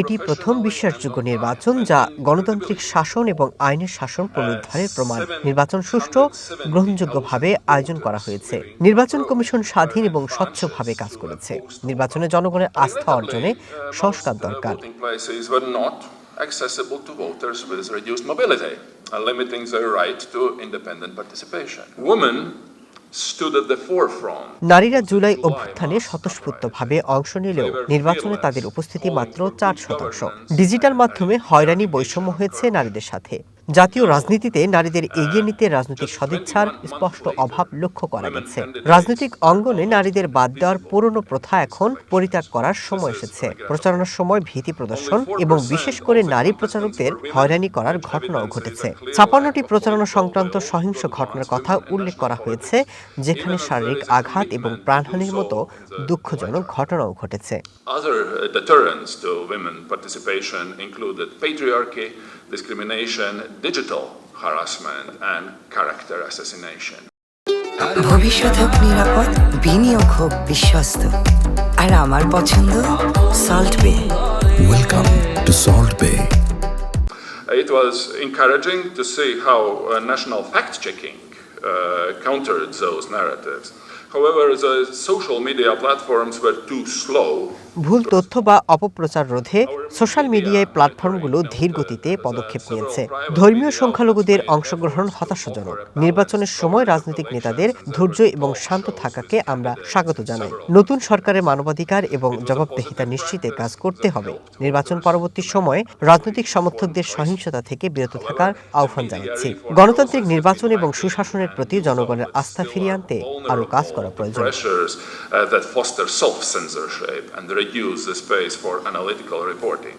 এটি প্রথম বিশ্বাসযোগ্য নির্বাচন যা গণতান্ত্রিক শাসন এবং আইনের শাসন পুনরুদ্ধারের প্রমাণ। নির্বাচন সুষ্ঠু গ্রহণযোগ্যভাবে আয়োজন করা হয়েছে। নির্বাচন কমিশন স্বাধীন এবং স্বচ্ছভাবে কাজ করেছে। নির্বাচনে জনগণের আস্থা অর্জনে সংস্কার দরকার। নারীরা জুলাই অভ্যুত্থানে স্বতঃস্ফূর্তভাবে অংশ নিলেও নির্বাচনে তাদের উপস্থিতি মাত্র চার শতাংশ। ডিজিটাল মাধ্যমে হয়রানি বৈষম্য হয়েছে নারীদের সাথে। জাতীয় রাজনীতিতে নারীদের এগিয়ে নিতে রাজনৈতিক সদিচ্ছার স্পষ্ট অভাব লক্ষ্য করা গেছে। রাজনৈতিক অঙ্গনে নারীদের বাদ দেওয়ার পুরনো প্রথা এখন পরিত্যাগ করার সময় এসেছে। প্রচারণার সময় ভীতি প্রদর্শন এবং বিশেষ করে নারী প্রচারকদের হয়রানি করার ঘটনাও ঘটেছে। ছাপান্নটি প্রচারণা সংক্রান্ত সহিংস ঘটনার কথা উল্লেখ করা হয়েছে, যেখানে শারীরিক আঘাত এবং প্রাণহানির মতো দুঃখজনক ঘটনাও ঘটেছে। Other uh, deterrents to women participation included patriarchy, discrimination, digital harassment, and character assassination. ভবিষ্যৎ হোক নিরাপদ বিনিয়োগ হোক বিশ্বস্ত আর আমার পছন্দ সল্ট বে Welcome to Salt Bay. It was encouraging to see how uh, national fact checking uh, countered those narratives. However, the social media platforms were too slow. ভুল তথ্য বা অপপ্রচার রোধে সোশ্যাল মিডিয়ায় প্ল্যাটফর্মগুলো ধীর গতিতে পদক্ষেপ নিয়েছে। ধর্মীয় সংখ্যালঘুদের অংশগ্রহণ হতাশাজনক। নির্বাচনের সময় রাজনৈতিক নেতাদের ধৈর্য এবং শান্ত থাকাকে আমরা স্বাগত জানাই। নতুন সরকারের মানবাধিকার এবং জবাবদেহিতা নিশ্চিতে কাজ করতে হবে। নির্বাচন পরবর্তী সময়ে রাজনৈতিক সমর্থকদের সহিংসতা থেকে বিরত থাকার আহ্বান জানাচ্ছি। গণতান্ত্রিক নির্বাচন এবং সুশাসনের প্রতি জনগণের আস্থা ফিরিয়ে আনতে আরও কাজ করা প্রয়োজন pressures uh, that foster self censorship and reduce the space for analytical reporting.